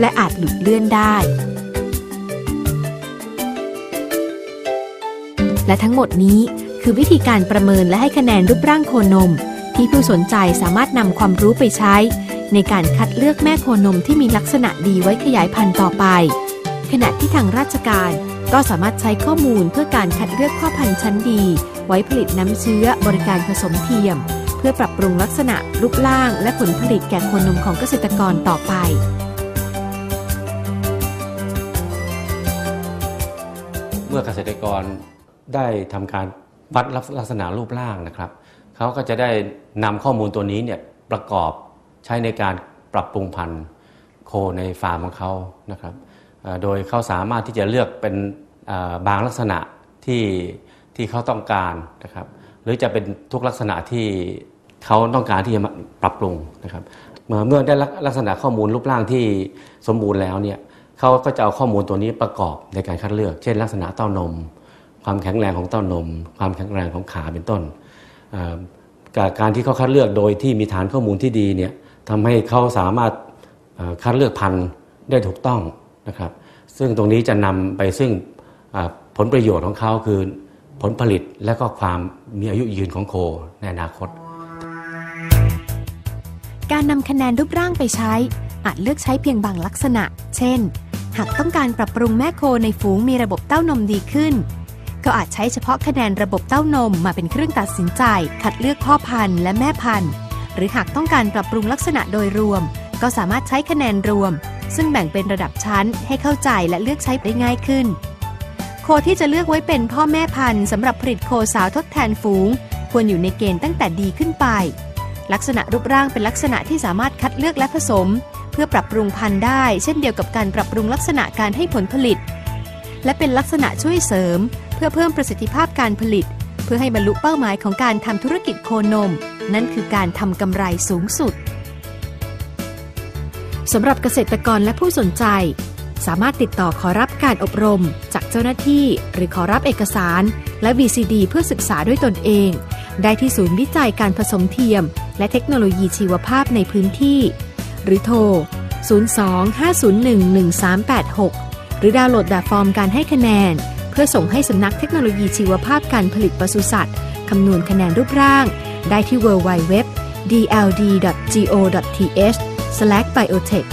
และอาจหลุดเลื่อนได้ และทั้งหมดนี้คือวิธีการประเมินและให้คะแนนรูปร่างโคนม ที่ผู้สนใจสามารถนำความรู้ไปใช้ ในการคัดเลือกแม่โคนมที่มีลักษณะดีไว้ขยายพันธุ์ต่อไป ขณะที่ทางราชการก็สามารถใช้ข้อมูลเพื่อการคัดเลือกพ่อพันธุ์ชั้นดี ไว้ผลิตน้ำเชื้อบริการผสมเทียม เพื่อปรับปรุงลักษณะรูปร่าง และผลผลิตแก่โคนมของเกษตรกรต่อไป มื่อเกษตรกรได้ทำการวัดลักษณะรูปร่างนะครับเขาก็จะได้นำข้อมูลตัวนี้เนี่ยประกอบใช้ในการปรับปรุงพันธุ์โคในฟาร์มของเขานะครับโดยเขาสามารถที่จะเลือกเป็นบางลักษณะที่ที่เขาต้องการนะครับ หรือจะเป็นทุกลักษณะที่เขาต้องการที่จะมาปรับปรุงนะครับเมื่อเมื่อได้ลักษณะข้อมูลรูปร่างที่สมบูรณ์แล้วเนี่ย เขาก็จะเอาข้อมูลตัวนี้ประกอบในการคัดเลือก เช่น ลักษณะเต้านม ความแข็งแรงของเต้านม ความแข็งแรงของขาเป็นต้นการที่เขาคัดเลือกโดยที่มีฐานข้อมูลที่ดีเนี่ยทำให้เขาสามารถคัดเลือกพันธุ์ได้ถูกต้องนะครับ ซึ่งตรงนี้จะนำไปซึ่งผลประโยชน์ของเขาคือผลผลิตและก็ความมีอายุยืนของโคในอนาคต การนำคะแนนรูปร่างไปใช้อาจเลือกใช้เพียงบางลักษณะ เช่น หากต้องการปรับปรุงแม่โคในฝูงมีระบบเต้านมดีขึ้น ก็อาจใช้เฉพาะคะแนนระบบเต้านมมาเป็นเครื่องตัดสินใจ คัดเลือกพ่อพันธุ์และแม่พันธุ์ หรือหากต้องการปรับปรุงลักษณะโดยรวม ก็สามารถใช้คะแนนรวม ซึ่งแบ่งเป็นระดับชั้นให้เข้าใจและเลือกใช้ได้ง่ายขึ้น โคที่จะเลือกไว้เป็นพ่อแม่พันธุ์สำหรับผลิตโคสาวทดแทนฝูง ควรอยู่ในเกณฑ์ตั้งแต่ดีขึ้นไป ลักษณะรูปร่างเป็นลักษณะที่สามารถคัดเลือกและผสม เพื่อปรับปรุงพันธุ์ได้ เช่นเดียวกับการปรับปรุงลักษณะการให้ผลผลิต และเป็นลักษณะช่วยเสริม เพื่อเพิ่มประสิทธิภาพการผลิต เพื่อให้บรรลุเป้าหมายของการทำธุรกิจโคนม นั่นคือการทำกำไรสูงสุดสำหรับเกษตรกรและผู้สนใจ สามารถติดต่อขอรับการอบรม จากเจ้าหน้าที่ หรือขอรับเอกสาร และ VCD เพื่อศึกษาด้วยตนเอง ได้ที่ศูนย์วิจัยการผสมเทียม และเทคโนโลยีชีวภาพในพื้นที่ หรือโทร 02-501-1386 หรือดาวน์โหลดแบบฟอร์มการให้คะแนน เพื่อส่งให้สำนักเทคโนโลยีชีวภาพการผลิตปศุสัตว์คำนวณคะแนนรูปร่าง ได้ที่ www.dld.go.th/biotech